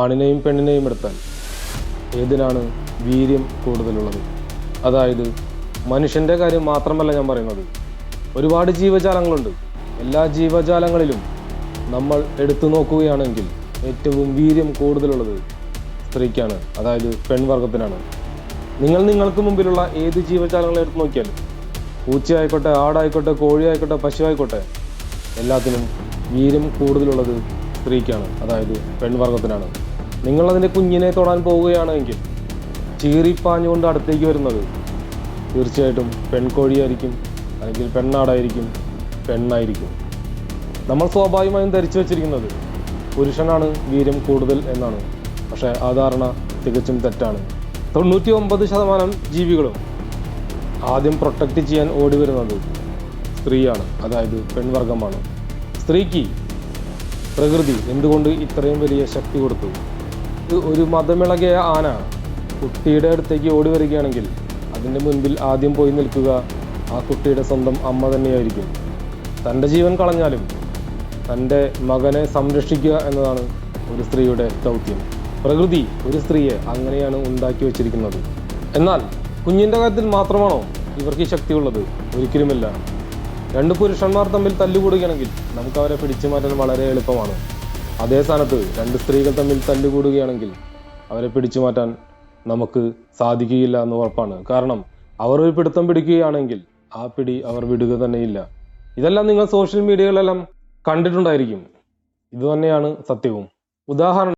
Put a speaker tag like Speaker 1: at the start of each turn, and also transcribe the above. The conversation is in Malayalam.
Speaker 1: ആണിനെയും പെണ്ണിനെയും എടുത്താൽ ഏതിനാണ് വീര്യം കൂടുതലുള്ളത്? അതായത് മനുഷ്യന്റെ കാര്യം മാത്രമല്ല ഞാൻ പറയുന്നത്. ഒരുപാട് ജീവജാലങ്ങളുണ്ട്. എല്ലാ ജീവജാലങ്ങളിലും നമ്മൾ എടുത്തു നോക്കുകയാണെങ്കിൽ ഏറ്റവും വീര്യം കൂടുതലുള്ളത് സ്ത്രീക്കാണ് അതായത് പെൺവർഗത്തിനാണ് നിങ്ങൾ നിങ്ങൾക്ക് മുമ്പിലുള്ള ഏത് ജീവജാലങ്ങളെ എടുത്തു നോക്കിയാലും പൂച്ചയായിക്കോട്ടെ ആടായിക്കോട്ടെ കോഴിയായിക്കോട്ടെ പശു ആയിക്കോട്ടെ എല്ലാത്തിനും വീര്യം കൂടുതലുള്ളത് സ്ത്രീക്കാണ് അതായത് പെൺവർഗത്തിനാണ്. നിങ്ങളതിന്റെ കുഞ്ഞിനെ തൊടാൻ പോവുകയാണെങ്കിൽ ചീറിപ്പാഞ്ഞുകൊണ്ട് അടുത്തേക്ക് വരുന്നത് തീർച്ചയായിട്ടും പെൺകോഴിയായിരിക്കും അല്ലെങ്കിൽ പെണ്ണാടായിരിക്കും പെണ്ണായിരിക്കും. നമ്മൾ സ്വാഭാവികമായും ധരിച്ചു വച്ചിരിക്കുന്നത് പുരുഷനാണ് വീര്യം കൂടുതൽ എന്നാണ്. പക്ഷേ ആ ധാരണ തികച്ചും തെറ്റാണ്. തൊണ്ണൂറ്റി ഒമ്പത് ശതമാനം ജീവികളും ആദ്യം പ്രൊട്ടക്റ്റ് ചെയ്യാൻ ഓടി വരുന്നത് സ്ത്രീയാണ് അതായത് പെൺവർഗമാണ്. സ്ത്രീക്ക് പ്രകൃതി എന്തുകൊണ്ട് ഇത്രയും വലിയ ശക്തി കൊടുത്തു? ഇത് ഒരു മതമിളകിയ ആന കുട്ടിയുടെ അടുത്തേക്ക് ഓടി വരികയാണെങ്കിൽ അതിന്റെ മുൻപിൽ ആദ്യം പോയി നിൽക്കുക ആ കുട്ടിയുടെ സ്വന്തം അമ്മ തന്നെയായിരിക്കും. തന്റെ ജീവൻ കളഞ്ഞാലും തന്റെ മകനെ സംരക്ഷിക്കുക എന്നതാണ് ഒരു സ്ത്രീയുടെ ദൗത്യം. പ്രകൃതി ഒരു സ്ത്രീയെ അങ്ങനെയാണ് ഉണ്ടാക്കി വച്ചിരിക്കുന്നത്. എന്നാൽ കുഞ്ഞിന്റെ കാര്യത്തിൽ മാത്രമാണോ ഇവർക്ക് ഈ ശക്തിയുള്ളത്? ഒരിക്കലുമില്ല. രണ്ട് പുരുഷന്മാർ തമ്മിൽ തല്ലുകൂടുകയാണെങ്കിൽ നമുക്ക് അവരെ പിടിച്ചു മാറ്റാൻ വളരെ എളുപ്പമാണ്. അതേ സ്ഥാനത്ത് രണ്ട് സ്ത്രീകൾ തമ്മിൽ തല്ലുകൂടുകയാണെങ്കിൽ അവരെ പിടിച്ചു മാറ്റാൻ നമുക്ക് സാധിക്കുകയില്ല എന്ന് ഉറപ്പാണ്. കാരണം അവർ ഒരു പിടുത്തം പിടിക്കുകയാണെങ്കിൽ ആ പിടി അവർ വിടുക തന്നെയില്ല. ഇതെല്ലാം നിങ്ങൾ സോഷ്യൽ മീഡിയകളെല്ലാം കണ്ടിട്ടുണ്ടായിരിക്കും. ഇത് തന്നെയാണ് സത്യവും. ഉദാഹരണം